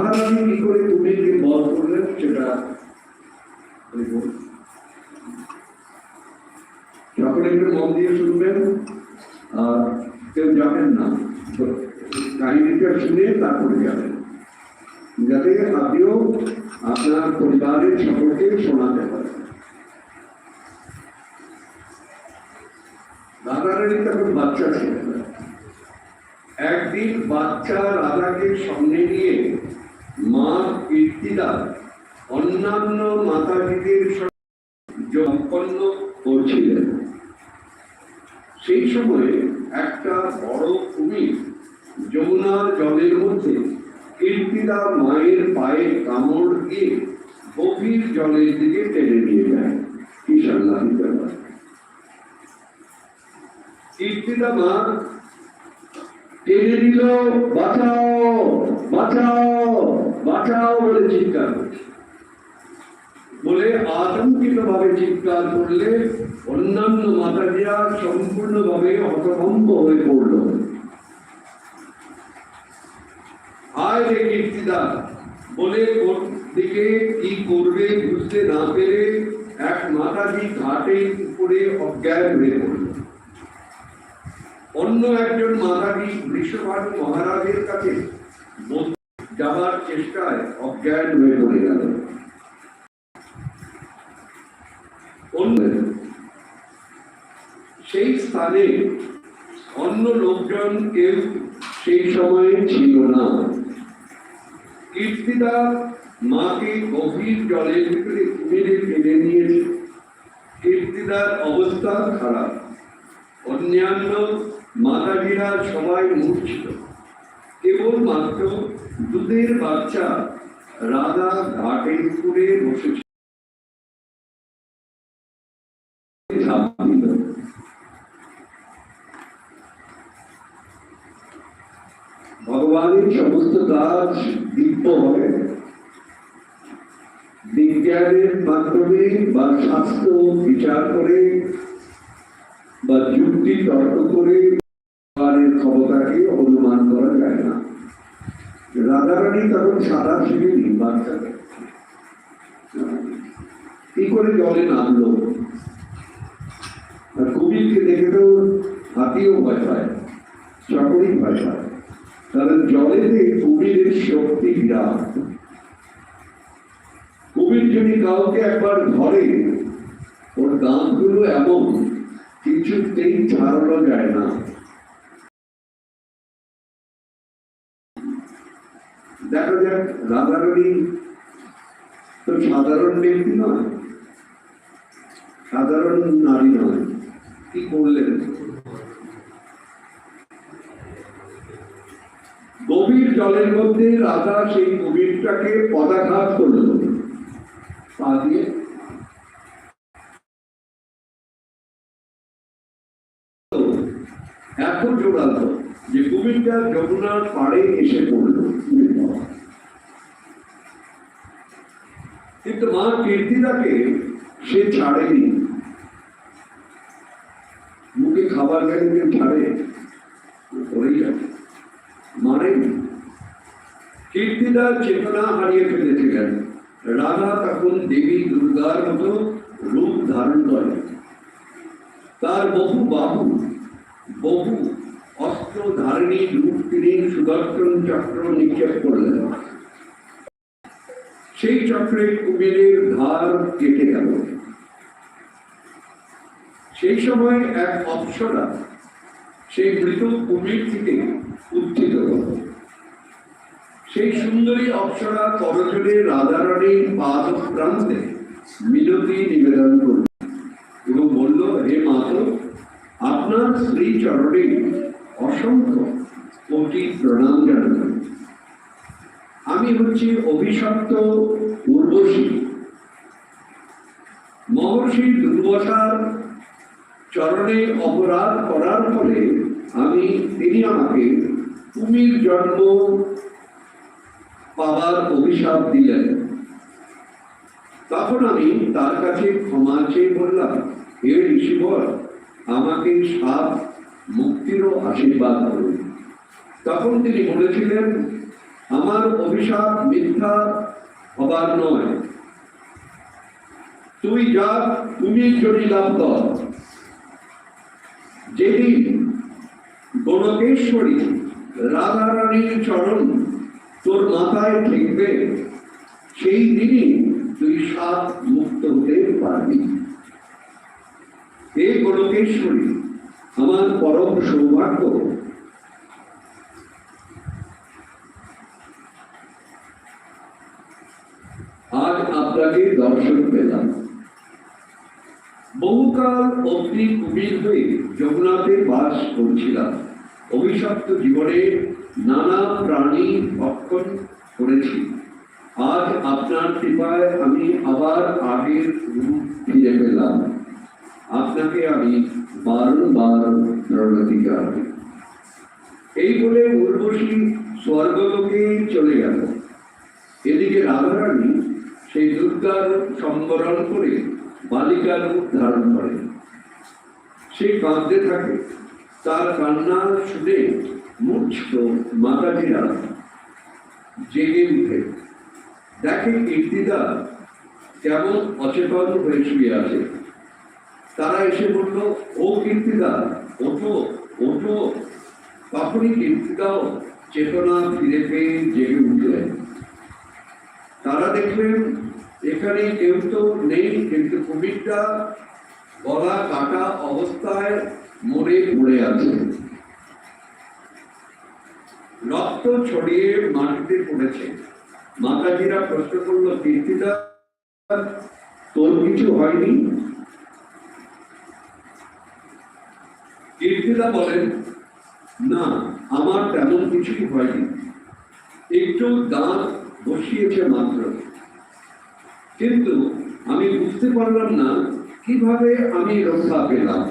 রাধারানী কি করে কুমিরকে বধ করলেন সেটা সকলে একটু মন দিয়ে শুনবেন, আর কেউ যাবেন না কাহিনীটা শুনে তারপরে যাবেন। যাতে আপনিও আপনার পরিবারের সকলকে শোনাতে পারেন। রাধারানী তখন বাচ্চা ছিলেন একদিন বাচ্চা রাধাকে সঙ্গে নিয়ে মা কীর্তিদা অন্যান্য মাতাজিদের সম্পন্ন করছিলেন। সেই সময়ে একটা বড় কুমির যমুনার জলের মধ্যে কীর্তিদা মায়ের পায়ে কামড় দিয়ে গভীর জলের দিকে টেনে নিয়ে যায়। কি সাংঘাতিক কীর্তিদা মা টেনে নিল বাঁচাও বাঁচাও বাঁচাও বলে চিৎকার বলে আতঙ্কিত ভাবে চিৎকার করলে অন্যান্য মাতাজিরা সম্পূর্ণভাবে হতভম্ব হয়ে পড়ল। আয় রে কীর্তিদা, বলে দিকে কি করবে বুঝতে না পেরে এক মাতাজি ঘাটের উপরে অজ্ঞান হয়ে পড়ল। অন্য একজন মাতাজি বৃষভানু মহারাজের কাছে যাবার চেষ্টায় অজ্ঞান হয়ে পড়ে গেল। সেই স্থানে অন্য লোকজন কেউ সেই সময়ে ছিল না। কীর্তিদা মাকে গভীর জলের ভিতরে মেরে ফেলে নিয়েছে কীর্তিদার অবস্থা খারাপ। অন্যান্য মাতাজিরা সবাই মূর্ছিত কেবলমাত্র দুধের বাচ্চা রাধা ঘাটের উপরে বসেছে ঝাঁপ দিল। ভগবানের সমস্ত কাজ দিব্য বিজ্ঞানের মাধ্যমে বা স্বাস্থ্য বিচার করে বা যুক্তি তর্ক করে ভগবানের ক্ষমতাকে অনুমান করা যায় না রাধারানী তখন সাদা শিখেনি বাচ্চাকে কি করে জলে নামলো? আর কুমিরকে দেখে তো হাতিও ভয় পায়, সকলেই ভয় পায়। কারণ জলেতে কুমিরের শক্তি বিরাট। কবির যদি কাউকে একবার ধরে, ওর দাঁতগুলো এমন, কিছুতেই ছাড়ানো যায় না। দেখা যাক রাধারণী, তো সাধারণ ব্যক্তি নয়, সাধারণ নারী নয়। কি করলেন? গভীর জলের মধ্যে রাধা সেই কবিরটাকে পদাঘাত করল। পা দিয়ে। এত জোরালো, যে কুমিরটা যমুনার পাড়ে এসে পড়ল। কিন্তু মা কীর্তিদাকে সে ছাড়েনি। মুখে খাবার গেলে ছাড়ে মারেনি কীর্তিদার চেতনা হারিয়ে ফেলেছিলেন। রাধা তখন দেবী দুর্গার মতো রূপ ধারণ করে তার বহু বাহু, বহু অস্ত্র ধারণী রূপ তিনি সুদর্শন চক্র নিক্ষেপ করলেন। সেই চক্রে কুমিরের ধার কেটে গেল। সেই সময় এক অপ্সরা সেই মৃত কুমির থেকে উত্থিত হল। সেই সুন্দরী অপ্সরা করজনে রাধারানীর পাদ প্রান্তে মিনতি নিবেদন করল এবং বলল, হে মাত আপনার শ্রী চরণে অসংখ্য কোটি প্রণাম জানাবেন আমি হচ্ছি অভিশপ্ত উর্বশী। মহর্ষি দুর্বসার চরণে অপরাধ করার ফলে আমি, তিনি আমাকে কুমির জন্ম পাওয়ার অভিশাপ দিলেন। তখন আমি তার কাছে ক্ষমা চেয়ে বললাম, হে ঋষিবর, আমাকে সাপ মুক্তিরও আশীর্বাদ করুন। তখন তিনি বলেছিলেন আমার অভিশাপ মিথ্যা হবার নয়। তুই যা, তুমি যদি লাভ কর। যেদিন গণকেশ্বরী রাধারানীর চরণ তোর মাথায় ঠেকবে, সেই দিনই তুই সাত মুক্ত হতে পারবি। হে গণকেশ্বরী আমার পরম সৌভাগ্য আজ আপনাকে দর্শন পেলাম। বহুকাল অগ্নি কুমির হয়ে যমুনাতে বাস করছিলাম। অভিশপ্ত জীবনে নানা প্রাণী ভক্ষণ করেছি। আজ আপনার কৃপায় আমি আবার আগের রূপ ফিরে পেলাম। আপনাকে আমি বারংবার প্রণতি জানাই এই বলে উর্বশী স্বর্গলোকে চলে গেল। এদিকে রাধারানী সেই দুর্গার সম্বরণ করে বালিকার রূপ ধারণ করে। সে কাঁদতে থাকে, তার কান্না শুনে মূর্ছিত মাতাজিরা জেগে উঠে। দেখে কীর্তিদা কেমন অচেতন হয়ে শুয়ে আছে। তারা এসে বলল, ও কীর্তিদা, ওঠো ওঠো। তখনই কীর্তিদাও চেতনা ফিরে পেয়ে জেগে উঠলেন। তারা দেখলেন এখানে কেউ তো নেই, কিন্তু কুমিরটা গলা কাটা অবস্থায় মরে পড়ে আছে। রক্ত ছড়িয়ে মাটিতে পড়েছে। মাতাজিরা প্রশ্ন করল, কীর্তিদা, তোর কিছু হয়নি? কীর্তিদা বলেন, না, আমার তেমন কিছুই হয়নি। একটু দাঁত বসিয়েছে মাত্র। কিন্তু আমি বুঝতে পারলাম না কীভাবে আমি রক্ষা পেলাম।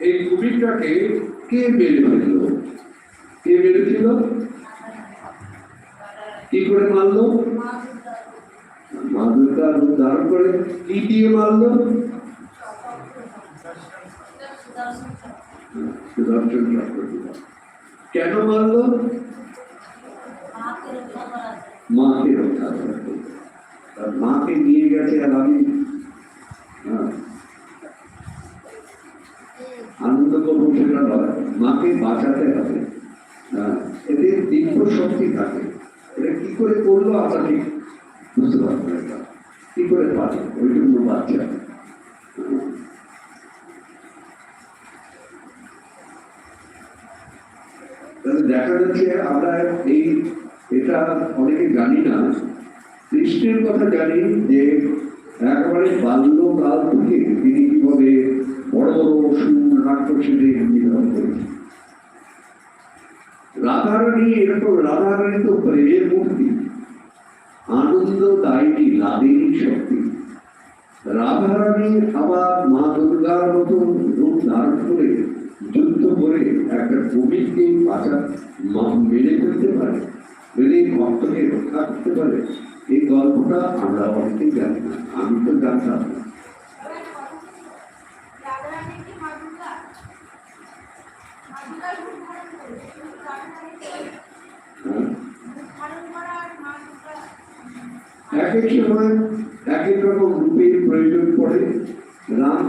এই কুমিরটাকে কে মেরে ফেলল কে মেরেছিল কি করে মারলো? রূপ ধারণ করে। কি দিয়ে মারলো? সুদর্শন কেন মারলো? মাকে রক্ষা করতে মাকে নিয়ে গেছে আর আমি হ্যাঁ, আনন্দ করব সেটা নয়। মাকে বাঁচাতে হবে। হ্যাঁ, এদের দীর্ঘ শক্তি থাকে। এটা কি করে করল আমরা ঠিক বুঝতে পারব না এটা। কি করে পারে ওই জন্য বাচ্চা তাহলে দেখা যাচ্ছে আমরা এই এটা অনেকে জানি না কৃষ্ণের কথা জানি যে একেবারে বাল্যকাল থেকে তিনি কীভাবে বড় বড় অসুর রাক্ষসীদের নিধন করেছেন রাধারানী এরকম রাধারানী তো প্রেমের মূর্তি। আনন্দ দায়িনী লাদিনী শক্তি। রাধারানী আবার মা দুর্গার মতো রূপ ধারণ করে, যুদ্ধ করে একটা কবিকে বাঁচা মা- মেরে ফেলতে পারে, মেরে ভক্তকে রক্ষা করতে পারে। গল্পটা আমরা অনেকেই জানি না, আমি তো জানতাম হ্যাঁ? এক এক সময় এক এক রকম রূপের প্রয়োজন পড়ে। রাম,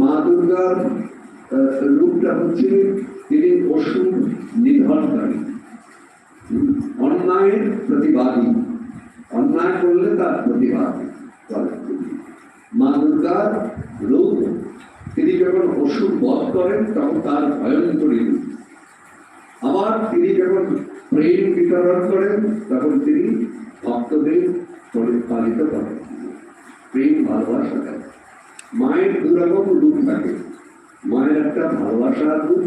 মা দুর্গার রূপটা হচ্ছে তিনি অসুর নিধনকারী অন্যায়ের প্রতিবাদী। অন্যায় করলে তার প্রতিবাদ করে মা দুর্গার রূপ তিনি যখন অসুর বধ করেন, তখন তার ভয়ঙ্করী রূপ আবার তিনি যখন প্রেম বিতরণ করেন, তখন তিনি ভক্তদের পরিপালিত করেন। প্রেম ভালোবাসা দেন মায়ের দুরকম রূপ থাকে। মায়ের একটা ভালোবাসার রূপ।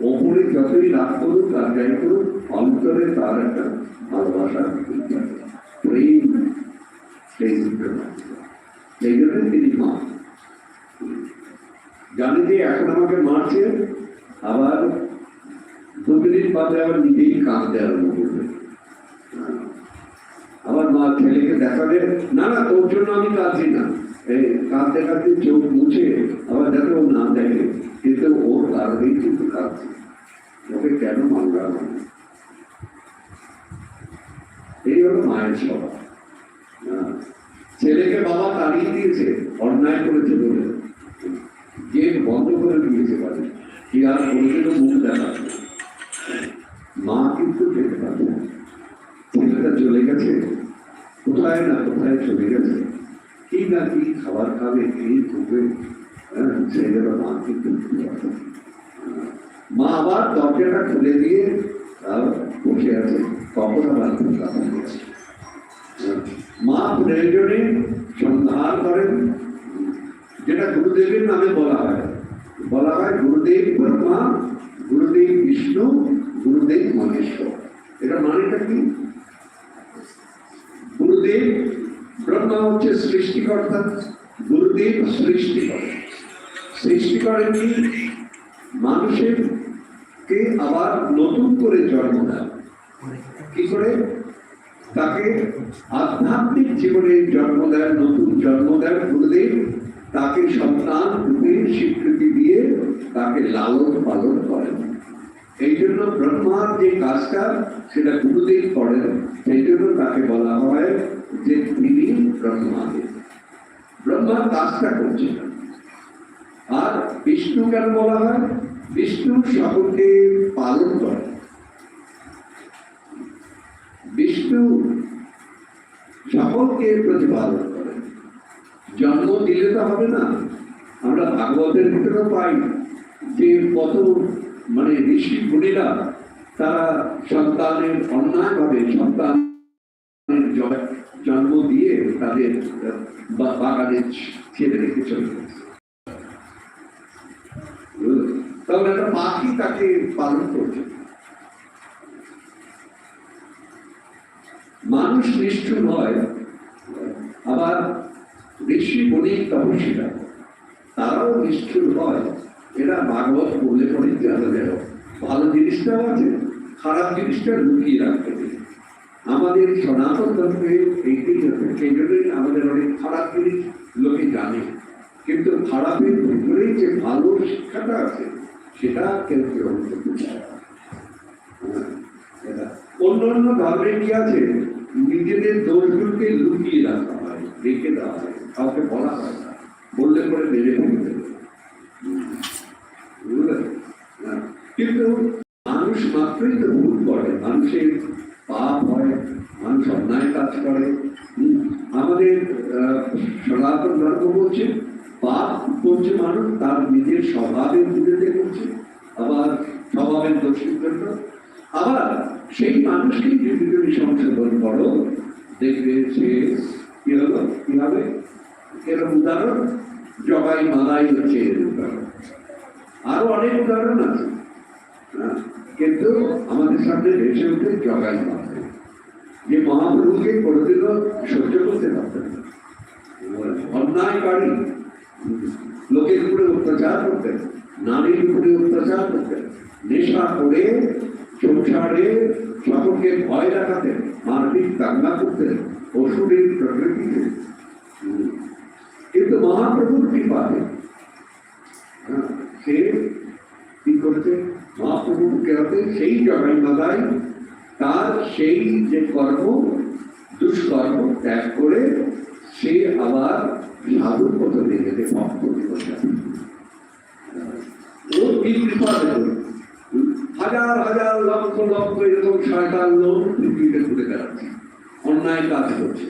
ওপরে যতই রাগ করুক আর যাই করুক, অন্তরে তার একটা ভালোবাসার রূপ থাকে। প্রেম সেই রূপে থাকে। সেই জন্য তিনি মা জানে যে এখন আমাকে মারছে আবার দু মিনিট বাদে আবার নিজেই কাঁদতে আরম্ভ করবে আমার মা ছেলেকে দেখাবে না না তোর জন্য আমি কাঁদছি না এই কাঁদতে কাঁদতে চোখ মুছে আবার যাতে ও না দেখে কিন্তু ওর কারণেই কিন্তু কাঁদছে ওকে কেন মানলাম না? এই হলো মায়ের স্বভাব হ্যাঁ। ছেলেকে বাবা তাড়িয়ে দিয়েছে অন্যায় করেছে বলে। গেট বন্ধ করে দিয়েছে বাড়ি। কি আর কোনোদিনও মুখ না। মা কিন্তু যেতে পারবে না। ছেলেটা চলে গেছে। কোথায় না কোথায় চলে গেছে। কি না কি খাবার খাবে কি ঘুরবে হ্যাঁ, ছেলেটা মা কিন্তু মা আবার দরজাটা খুলে দিয়ে বসে আছে কখন আবার মা প্রয়োজনে সন্ধান করেন। যেটা গুরুদেবের নামে বলা হয়। বলা হয় গুরুদেব ব্রহ্মা, গুরুদেব বিষ্ণু, গুরুদেব মহেশ্বর। এটা মানেটা কি? গুরুদেব ব্রহ্মা হচ্ছে সৃষ্টিকর্তা, গুরুদেব সৃষ্টি করে সৃষ্টি করেন কি? মানুষের কে আবার নতুন করে জন্ম দেয় কি করে? তাকে আধ্যাত্মিক জীবনে জন্ম দেন, নতুন জন্ম দেন, গুরুদেব। তাকে সন্তান রূপে স্বীকৃতি দিয়ে তাকে লালন পালন করেন। এই জন্য ব্রহ্মার যে কাজটা, সেটা গুরুদেব করেন। সেই জন্য তাকে বলা হয় যে তিনি ব্রহ্মাদেব। ব্রহ্মার কাজটা করছেন। আর বিষ্ণু কেন বলা হয় বিষ্ণু সকলকে পালন করেন বিষ্ণু সকলকে প্রতিপালন করেন জন্ম দিলে তো হবে না। আমরা ভাগবতের ভিতরে পাই যে কত মানে ঋষি গুণীরা তারা সন্তানের অন্যায়ভাবে সন্তানের জ- জন্ম দিয়ে তাদের বাগানে ছেড়ে রেখে চলে গেছে। তখন একটা পাখি তাকে পালন করছে। মানুষ নিষ্ঠুর হয়, আবার ঋষি বণিক তপস্বীরা, তারাও নিষ্ঠুর হয়। এরা ভাগবত বললে পরে জানা গেল ভালো জিনিসটাও আছে, খারাপ জিনিসটা লুকিয়ে রাখতে আমাদের সনাতন ধর্মে হচ্ছে সেই জন্যই আমাদের অনেক খারাপ জিনিস লোকে জানে। কিন্তু খারাপের ভিতরেই যে ভালো শিক্ষাটা আছে সেটা কেউ না। হ্যাঁ, এটা অন্য অন্য ধর্মে কি আছে? নিজেদের দোষগুলোকে লুকিয়ে রাখা হয় রেখে দেওয়া হয় কাউকে বলা হয় বললে পরে মেরে ফেলে বুঝলেন? হ্যাঁ, কিন্তু মানুষ মাত্রই তো ভুল করে। মানুষের পাপ হয় মানুষ অন্যায় কাজ করে। আমাদের সনাতন ধর্ম বলছে পাপ করছে মানুষ তার নিজের স্বভাবের বিরুদ্ধে করছে। আবার স্বভাবের দোষের জন্য আবার সেই মানুষকে যদি তুমি সংশোধন করো দেখবে সে কি হলো? কি হবে? এরকম উদাহরণ জগাই মালাই হচ্ছে এর উদাহরণ। আরও অনেক উদাহরণ আছে। হ্যাঁ, কিন্তু আমাদের সামনে ভেসে উঠে জগাই মালাই। যে মহাপ্রভুকে কোনোদিনও সহ্য করতে পারতেন না। অন্যায়কারী লোকের উপরে অত্যাচার করতেন নারীর উপরে অত্যাচার করতেন নেশা করে সংসারে সকলকে ভয় দেখাতেন মারপিট দাঙ্গা করতেন অসুরের প্রকৃতিতে। কিন্তু মহাপ্রভুর কৃপাতে হ্যাঁ, সে কি করছে মহাপ্রভুর কৃপাতে সেই জগাই মাদায় তার সেই যে কর্ম দুষ্কর্ম ত্যাগ করে সে আবার সাধুর পথ দেখেছে ভক্ত করছে ও কি কৃপা দেখুন হাজার হাজার লক্ষ এরকম শয়তান লোক পৃথিবীতে ঘুরে বেড়াচ্ছে। অন্যায় কাজ করছে।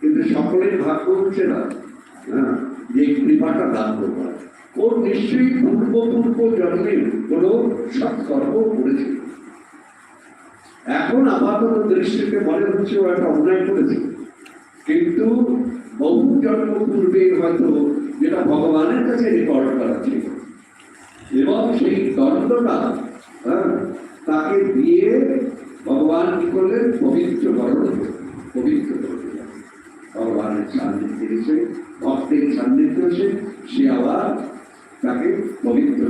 কিন্তু সকলের ভাগ্য হচ্ছে না। হ্যাঁ, যে কৃপাটা দান করবার ওর নিশ্চয়ই পূর্বপূর্ব জন্মে কোনো সৎকর্ম করেছে। এখন আপাতত দৃষ্টিতে মনে হচ্ছে ও একটা অন্যায় করেছে। কিন্তু বহু জন্ম পূর্বে হয়তো যেটা ভগবানের কাছে রেকর্ড করা ছিল। এবং সেই দণ্ডটা হ্যাঁ, তাকে দিয়ে ভগবান কি করলেন? পবিত্র করলেন পবিত্র ভগবানের সান্নিধ্যে এসে, ভক্তের সান্নিধ্যে এসে সে আবার তাকে পবিত্র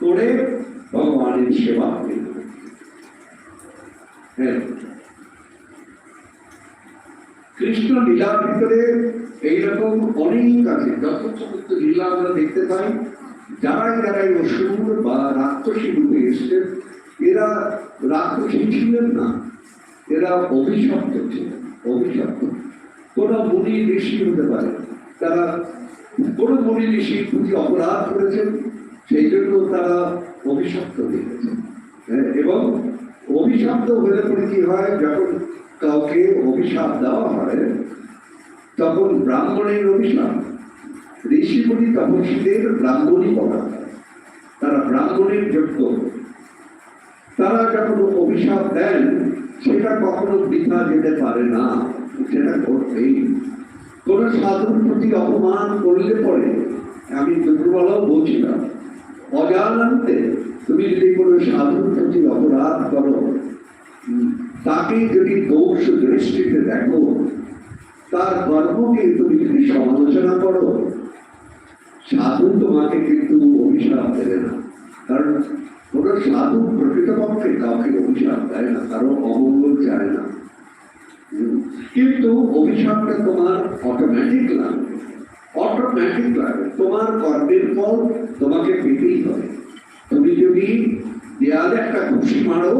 করে ভগবানের সেবা হ্যাঁ। কৃষ্ণ লীলার ভিতরে এইরকম অনেক আছে। সমস্ত লীলা আমরা দেখতে পাই যারাই যারাই অসুর বা রাক্ষসী রূপে এসছেন এরা রাক্ষসী ছিলেন না এরা অভিশপ্ত ছিলেন অভিশপ্ত। কোন মুনি ঋষি হতে পারে। তারা কোন মুনি ঋষির প্রতি অপরাধ করেছেন সেই জন্য তারা অভিশপ্ত হয়েছেন হ্যাঁ, এবং অভিশপ্ত হলে পরে কি হয় যখন কাউকে অভিশাপ দেওয়া হয় তখন ব্রাহ্মণের অভিশাপ। ঋষিমণি তপস্বীদের ব্রাহ্মণই বলা তারা ব্রাহ্মণের যোগ্য। তারা যখন অভিশাপ দেন, সেটা কখনো বৃথা যেতে পারে না, সেটা করতেই কোন সাধুর প্রতি অপমান করলে পরে, আমি দুপুরবেলাও বলছিলাম অজানান্তে তুমি যদি কোনো সাধুর প্রতি অপরাধ করো তাকে যদি দোষ দৃষ্টিতে দেখো, তার কর্মকে তুমি যদি সমালোচনা করো সাধু তোমাকে কিন্তু অভিশাপ দেবে না। কারণ কোন সাধু প্রকৃতপক্ষে কাউকে অভিশাপ দেয় না, কারও অমঙ্গল চায় না। কিন্তু অভিশাপটা তোমার অটোমেটিক লাগবে অটোমেটিক লাগবে তোমার কর্মের ফল তোমাকে পেতেই হবে। তুমি যদি দেয়ালে একটা ঘুষি মারো,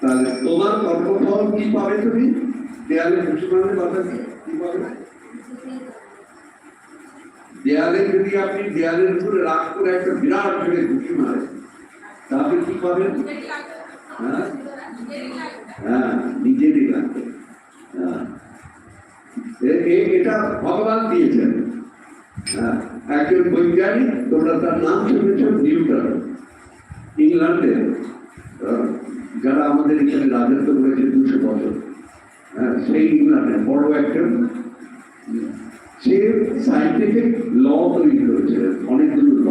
তাহলে তোমার কর্মফল কি পাবে তুমি? দেয়ালে ঘুষি মারলে পাবে কি? কি পাবে দেয়ালে যদি আপনি দেয়ালের উপরে রাগ করে একটা বিরাট জোরে ঘুষি মারেন, তাহলে কি পাবেন? হ্যাঁ? হ্যাঁ নিজেরই লাগবে। হ্যাঁ। এটা ভগবান দিয়েছেন। হ্যাঁ একজন বৈজ্ঞানিক তোমরা তার নাম শুনেছ নিউটন, ইংল্যান্ডে। যারা আমাদের এখানে রাজত্ব করেছে দুশো বছর। হ্যাঁ সেই ইংল্যান্ডে, বড় একজন। সে সাইন্টিফিক ল তৈরি করেছে, অনেকগুলো ল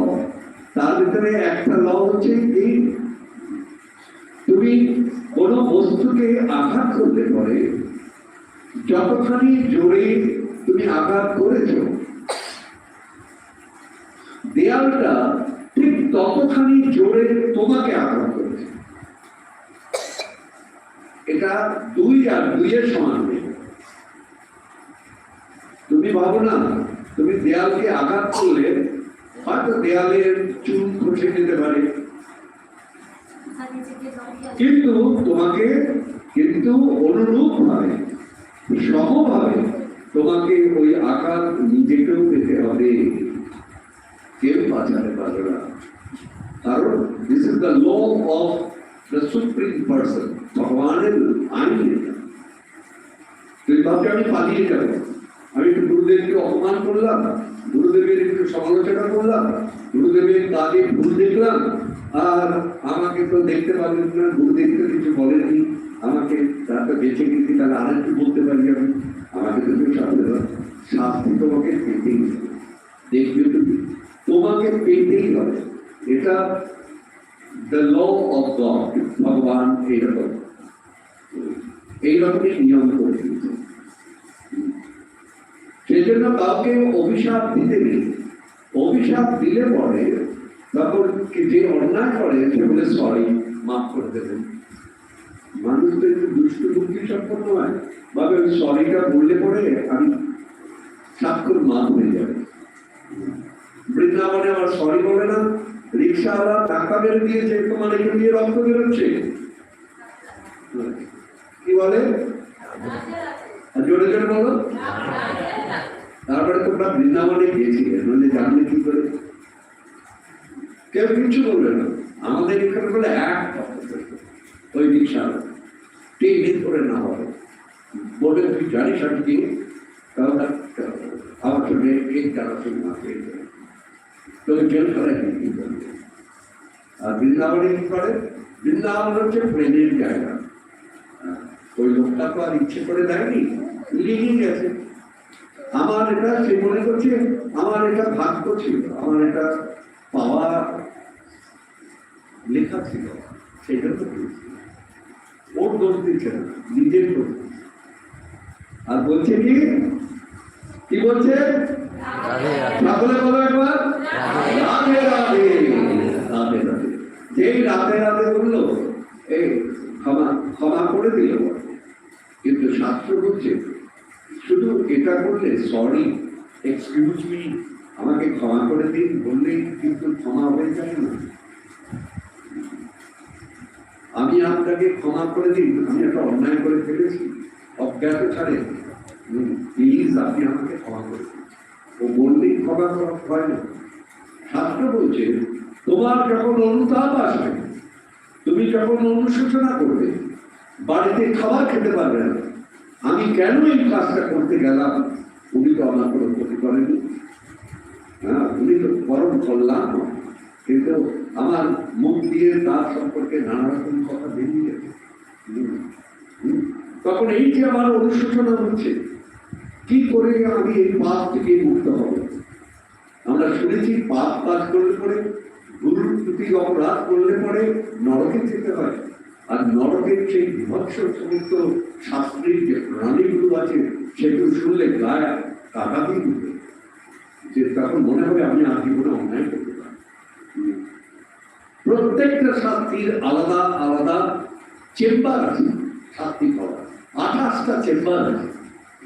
তার ভিতরে একটা ল হচ্ছে কি, তুমি কোনো বস্তুকে আঘাত করতে পরে যতখানি জোরে তুমি আঘাত করেছ, দেয়ালটা ঠিক ততখানি জোরে তোমাকে আঘাত করেছে। এটা দুই আর দুইয়ের সমান নেই। তুমি ভাবো না, তুমি দেয়ালকে আঘাত করলে হয়তো দেয়ালের চুল খসে যেতে পারে। কিন্তু তোমাকে কিন্তু অনুরূপ ভাবে সমভাবে তোমাকে ওই আঘাত নিজেকেও পেতে হবে। কেউ বাঁচাতে পারবে না। কারণ this is the law of the supreme person ভগবানের আইন এটা। তুই ভাবছি আমি পালিয়ে যাব? আমি একটু গুরুদেবকে অপমান করলাম, গুরুদেবের একটু সমালোচনা করলাম, গুরুদেবের কাজে ভুল দেখলাম, আর আমাকে তো দেখতে পারলেন না, গুরুদেব তো কিছু বলেননি, আমাকে তারপর বেঁচে গেছি, তাহলে আর একটু বলতে পারি আমি? আমাকে তো শাস্তি দাও শাস্তি তোমাকে পেতেই। দেখবে তুমি। তোমাকে পেতেই হবে। এটা দ্য ল অফ গড ভগবান এইরকম। এইরকমই নিয়ম করে দিয়েছে। সেই জন্য কাউকে অভিশাপ দিতে নেই। অভিশাপ দিলে পরে তখন যে অন্যায় করে, সে বলে সরি মাফ করে দেবেন মানুষ তো একটু দুষ্ট বুদ্ধি সম্পন্ন হয়। ভাবে, ওই সরিটা বললে পরে আমি স্বাক্ষর মাফ হয়ে যাবে। বৃন্দাবনে আমার সরি বলে না। রিক্সাওয়ালা টাকা বের দিয়েছে তোমার এখান দিয়ে রক্ত বেরোচ্ছে। কি বলে? জোরে জোরে বলো। তারপরে তোমরা বৃন্দাবনে গিয়েছিলে নইলে জানলে কি করে? কেউ কিছু বলবে না। আমাদের এখানে বলে এক ওই রিক্সা তিন করে না হবে। বলে তুই জানিস আমি কি? তাহলে আমার সঙ্গে এই চালাচল না পেয়ে যাবে তোকে জেল করে কি করবে? আর বৃন্দাবনে কি করে? বৃন্দাবন হচ্ছে প্রেমের জায়গা। হ্যাঁ, ওই লোকটা তো আর ইচ্ছে করে দেয়নি লিখেই গেছে আমার এটা সে মনে করছে? আমার এটা ভাগ্য ছিল আমার এটা পাওয়া লেখা ছিল সেটা তো ওর দোষ দিচ্ছে না নিজের দোষ আর বলছে কি? কি বলছে? সকলে বলো একবার। রাধে রাধে। রাধে রাধে। যেই রাধে রাধে বলল এই ক্ষমা ক্ষমা করে দিল। কিন্তু শাস্ত্র বলছে শুধু এটা করলে সরি এক্সকিউজ মি আমাকে ক্ষমা করে দিন, বললেই কিন্তু ক্ষমা হয়ে যায় না। আমি আপনাকে ক্ষমা করে দিন আমি একটা অন্যায় করে ফেলেছি, অজ্ঞাত ছাড়ে। প্লিজ আপনি আমাকে ক্ষমা করে দিন। ও বললেই ক্ষমা করা হয় না। শাস্ত্র বলছে, তোমার যখন অনুতাপ আসবে, তুমি যখন অনুশোচনা করবে, বাড়িতে খাবার খেতে পারবে না। আমি কেন এই কাজটা করতে গেলাম? উনি তো আমার কোনো ক্ষতি করেনি হ্যাঁ উনি তো পরম কল্যাণ। কিন্তু আমার মুখ দিয়ে তার সম্পর্কে নানা রকম কথা বেরিয়ে গেছে। তখন এই যে আমার অনুশোচনা হচ্ছে, কি করে আমি এই পাপ থেকে মুক্ত হব? আমরা শুনেছি, পাপ কাজ করলে পরে, গুরুর প্রতি অপরাধ করলে পরে নরকে যেতে হয়। আর নরকের সেই বিভৎস সমস্ত শাস্ত্রীর যে প্রাণীগুলো আছে, সেগুলো শুনলে গায়ে কাটাতেই উঠবে। যে তখন মনে হবে আমি আর জীবনে অন্যায় করতে পারি প্রত্যেকটা শাস্তির আলাদা আলাদা চেম্বার আছে, শাস্তি পাওয়া। আঠাশটা চেম্বার আছে,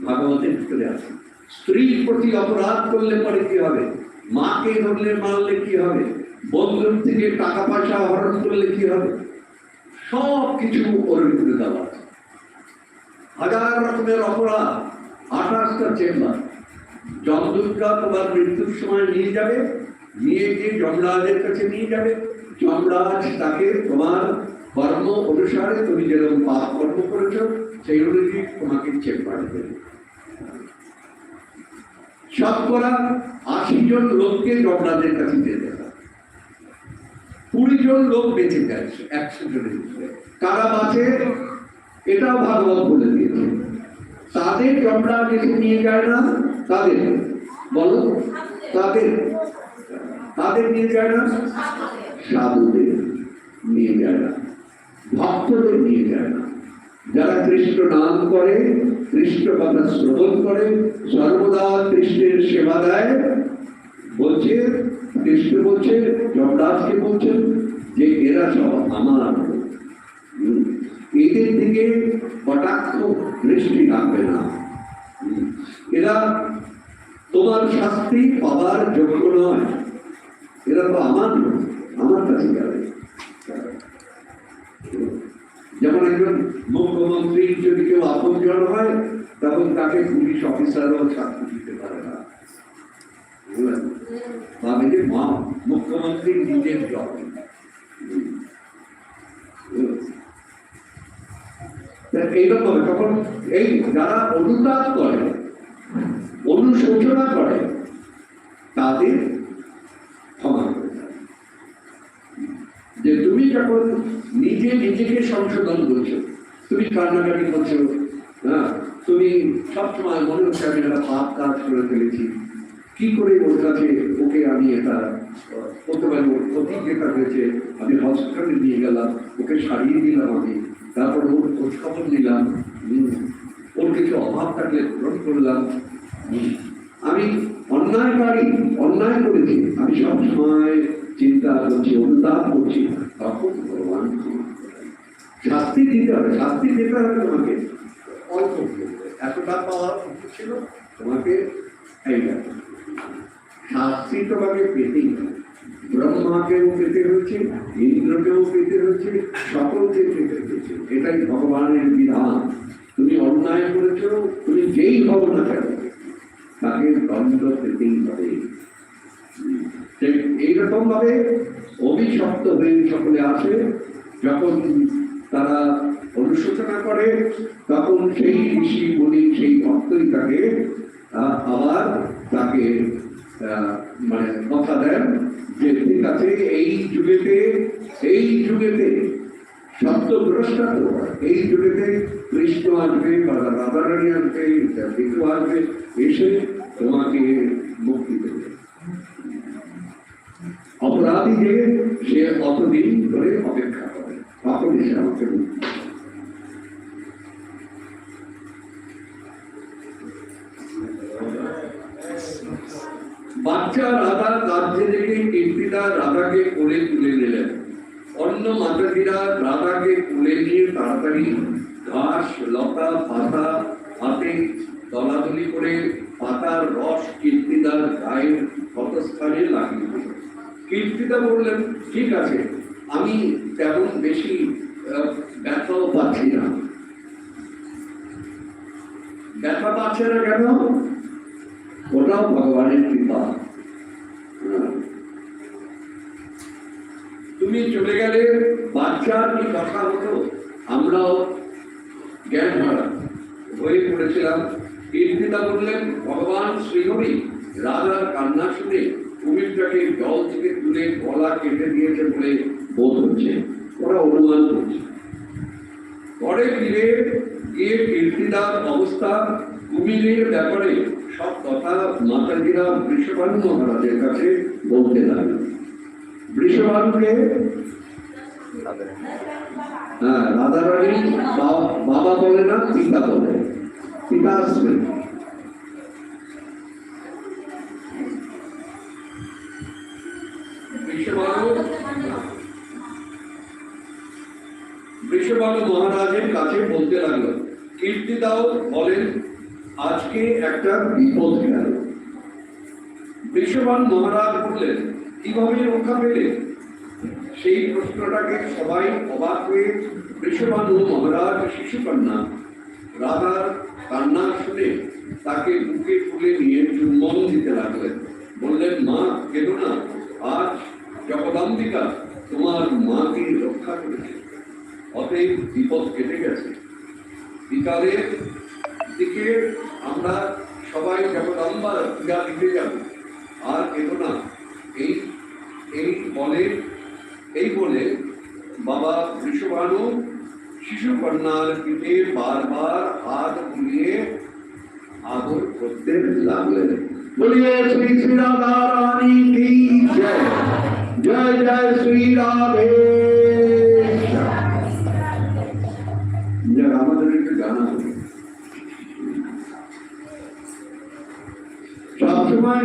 ভাগবতের ভিতরে আছে। স্ত্রীর প্রতি অপরাধ করলে পরে কি হবে? মাকে ধরলে মারলে কি হবে? বন্ধুর থেকে টাকা পয়সা হরণ করলে কি হবে? সব কিছু ওর দেওয়া। আছে হাজার রকমের অপরাধ, আঠাশটা চেম্বার। যমদূতরা তোমার মৃত্যুর সময় নিয়ে যাবে, নিয়ে গিয়ে যমরাজের কাছে নিয়ে যাবে। যমরাজ তাকে তোমার কর্ম অনুসারে তুমি যেরকম পাপ কর্ম করেছ, সেই অনুযায়ী তোমাকে চেম্বারে দেবে। শতকরা আশি জন লোককে যমরাজের কাছে যেতে হয় কুড়ি জন লোক বেঁচে যায়, একশো জনের কারা বাঁচে? এটাও ভাগবত বলে দিয়েছে। তাদের যমরাজ এসে নিয়ে যায় না, তাদের বলো, তাদের তাদের নিয়ে যায় না, সাধুদের নিয়ে যায় না, ভক্তদের নিয়ে যায় না। যারা কৃষ্ণ নাম করে, কৃষ্ণ কথা শ্রবণ করে, সর্বদা কৃষ্ণের সেবা দেয়, বলছে কৃষ্ণ বলছে যমরাজকে বলছেন, যে এরা সব আমার এদের দিকে কটাক্ষ দৃষ্টি রাখবে না। এরা তোমার শাস্তি পাবার যোগ্য নয়। এরা তো আমার আমার কাছে যাবে। যেমন একজন মুখ্যমন্ত্রী যদি কেউ আপনজন হয়, তখন তাকে পুলিশ অফিসারও শাস্তি দিতে পারে না। মা, মুখ্যমন্ত্রী নিজের জব এইরকম তখন এই যারা অনুতাপ করে, অনুশোচনা করে, তাদের ক্ষমা যে তুমি যখন নিজে নিজেকে সংশোধন করছ, তুমি কান্নাকাটি করছ হ্যাঁ তুমি সবসময় মনে হচ্ছে আমি একটা পাপ কাজ করে ফেলেছি। কি করে ওর কাছে ওকে আমি এটা করতে পারব ক্ষতি যেটা হয়েছে, আমি হসপিটালে নিয়ে গেলাম, ওকে সারিয়ে দিলাম আমি, তারপর ওর খোঁজ খবর নিলাম ওর কিছু অভাব থাকলে পূরণ করলাম আমি অন্যায়কারী অন্যায় করেছি, আমি সবসময় চিন্তা করছি, অনুতাপ করছি, তখন ভগবান শাস্তি দিতে হবে, শাস্তি দিতে হবে তোমাকে। অল্প এতটা পাওয়ার ছিল, তোমাকে এই দেখো। শাস্তি তোমাকে পেতেই ব্রহ্মাকেও পেতে হয়েছে ইন্দ্রকেও পেতে হয়েছে সকলকে পেতে হয়েছে এটাই ভগবানের বিধান। তুমি অন্যায় করেছ, তুমি যেই না কেন, তাকে পেতেই হবে। এইরকম ভাবে অভিশপ্ত হয়ে সকলে আসে, যখন তারা অনুশোচনা করে, তখন সেই ঋষি মুনি, সেই ভক্তই তাকে আবার তাকে মানে কথা দেন যে ঠিক আছে, এই যুগেতে এই যুগেতে সত্যগ্রস্তা তো এই যুগেতে কৃষ্ণ আসবে বা রাধারানী আসবে বিষ্ণু আসবে, এসে তোমাকে মুক্তি দেবে। অপরাধী সে অতদিন ধরে অপেক্ষা করে। তখন এসে আমাকে মুক্তি দেবে। বাচ্চা রাধা কাঁদতে দেখে কীর্তিদা রাধাকে কোলে তুলে নিলেন। অন্য মাতাজিরা রাধাকে তুলে নিয়ে তাড়াতাড়ি ঘাস, লতা, পাতা, হাতে দলাদলি করে পাতার রস কীর্তিদার গায়ের ক্ষত স্থানে লাগিয়ে দিল কীর্তিদা বললেন, ঠিক আছে, আমি তেমন বেশি ব্যথাও পাচ্ছি না। ব্যথা পাচ্ছে না কেন? ওটাও ভগবানের কৃপা হ্যাঁ। তুমি চলে গেলে বাচ্চার কি কথা হতো আমরাও জ্ঞান হারা হয়ে পড়েছিলাম। কীর্তিদা বললেন, ভগবান শ্রীহরি রাধার কান্না শুনে কুমিরটাকে জল থেকে তুলে গলা কেটে দিয়েছে বলে বোধ হচ্ছে। ওরা অনুমান করছে। পরে ফিরে গিয়ে কীর্তিদার অবস্থা, কুমিরের ব্যাপারে সব কথা মাতাজিরা বৃষভানু মহারাজের কাছে বলতে লাগল বৃষভানুকে? হ্যাঁ রাধারানী বাবা বলে না, পিতা বলে। পিতা আসবেন বৃষভানু? বৃষভানু মহারাজের কাছে বলতে লাগল কীর্তিদাও বলেন, আজকে একটা বিপদ গেল। বৃষভান মহারাজ বললেন কীভাবে রক্ষা পেলে? সেই প্রশ্নটাকে সবাই অবাক হয়ে বৃষভানু মহারাজ শিশুকন্যা রাধার কান্না শুনে তাকে বুকে তুলে নিয়ে চুম্বন দিতে লাগলেন। বললেন, মা, কেঁদো না। আজ জগদাম্বিকা তোমার মাকে রক্ষা করেছে। অতএব বিপদ কেটে গেছে। বিকালের দিকে আমরা সবাই জগদম্বার পূজা দিতে যাব। আর কেঁদো না। এই এই বলে এই বলে বাবা বৃষভানু শিশু কন্যার পিঠে বারবার হাত বুলিয়ে আদর করতে লাগলেন। বলিয়ে শ্রী শ্রী রাধা রানী কি জয়? জয় জয় শ্রী রাধে। যাক, আমাদের একটু জানা হবে সবসময়